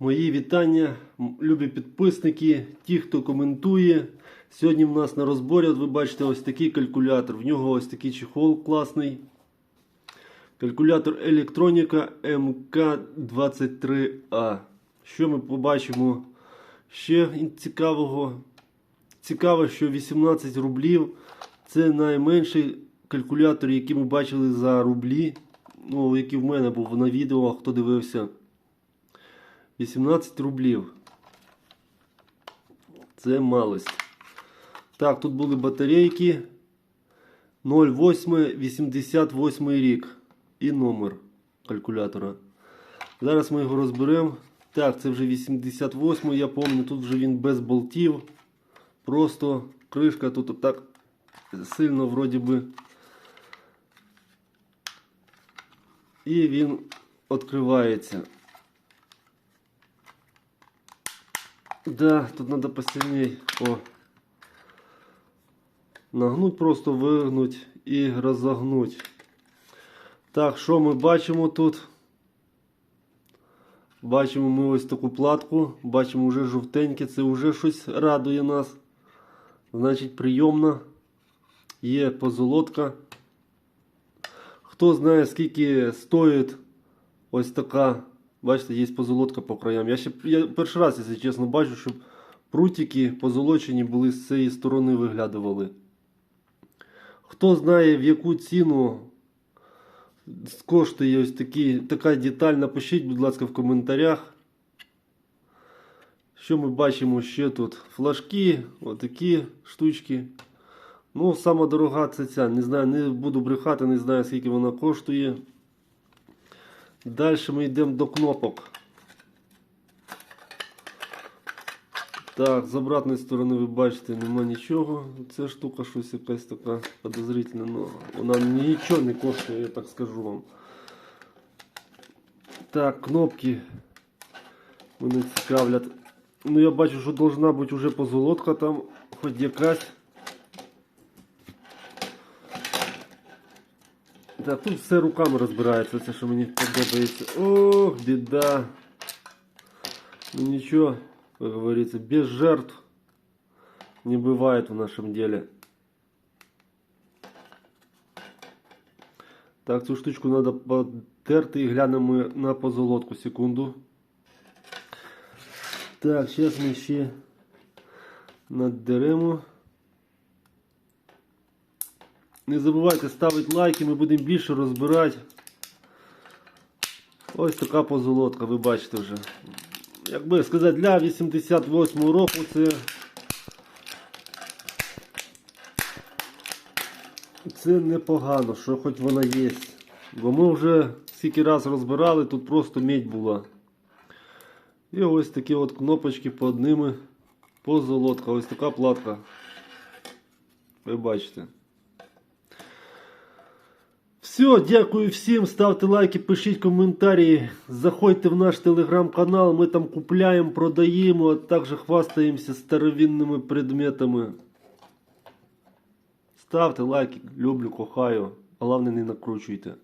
Мої вітання, любі підписники, ті, хто коментує. Сьогодні в нас на розборі, от ви бачите, ось такий калькулятор. В нього ось такий чехол класний. Калькулятор електроніка МК23А. Що ми побачимо ще цікавого? Цікаво, що 18 рублів це найменший калькулятор, який ми бачили за рублі. Ну, який в мене був на відео, хто дивився. 18 рублів. Це малость. Так, тут були батарейки. 0888 рік. І номер калькулятора. Зараз ми його розберемо. Так, це вже 88 я пам'ятаю, тут вже він без болтів. Просто кришка тут так сильно вроді би. І він відкривається. Да, тут надо посильней. О. Нагнуть, просто вигнуть і розогнуть. Так, що ми бачимо тут? Бачимо ми ось таку платку, бачимо вже жовтеньке, це вже щось радує нас. Значить, прийомна. Є позолотка. Хто знає, скільки стоїть ось така. Бачите, є позолотка по краям. Я ще я перший раз, якщо чесно, бачу, щоб прутики позолочені були з цієї сторони виглядували. Хто знає, в яку ціну коштує ось такі, така деталь, напишіть, будь ласка, в коментарях. Що ми бачимо ще тут? Флажки, отакі штучки. Ну, сама дорога це ця. Не знаю, не буду брехати, не знаю, скільки вона коштує. Далі ми йдемо до кнопок. Так, з обратної сторони ви бачите, нема нічого. Ця штука щось якась така подозрительна. Ну, вона нічого не коштує, я так скажу вам. Так, кнопки мене цікавлять. Ну я бачу, що должна бути вже позолотка там, хоч якась. Так, тут все руками розбирається, це що мені подобається. Ох, біда. Ну ничего, как говорится, без жертв не бывает в нашем деле. Так, цю штучку треба потерти і глянемо на позолотку секунду. Так, зараз ми ще надеремо. Не забувайте ставити лайки, ми будемо більше розбирати. Ось така позолотка, ви бачите вже. Як би сказати, для 88 року це. Це непогано, що хоч вона є. Бо ми вже скільки раз розбирали, тут просто медь була. І ось такі от кнопочки під ними позолотка. Ось така платка. Ви бачите. Все, дякую всім. Ставте лайки, пишіть коментарі. Заходьте в наш телеграм-канал. Ми там купляємо, продаємо, а також хвастаємося старовинними предметами. Ставте лайки, люблю, кохаю. Головне не накручуйте.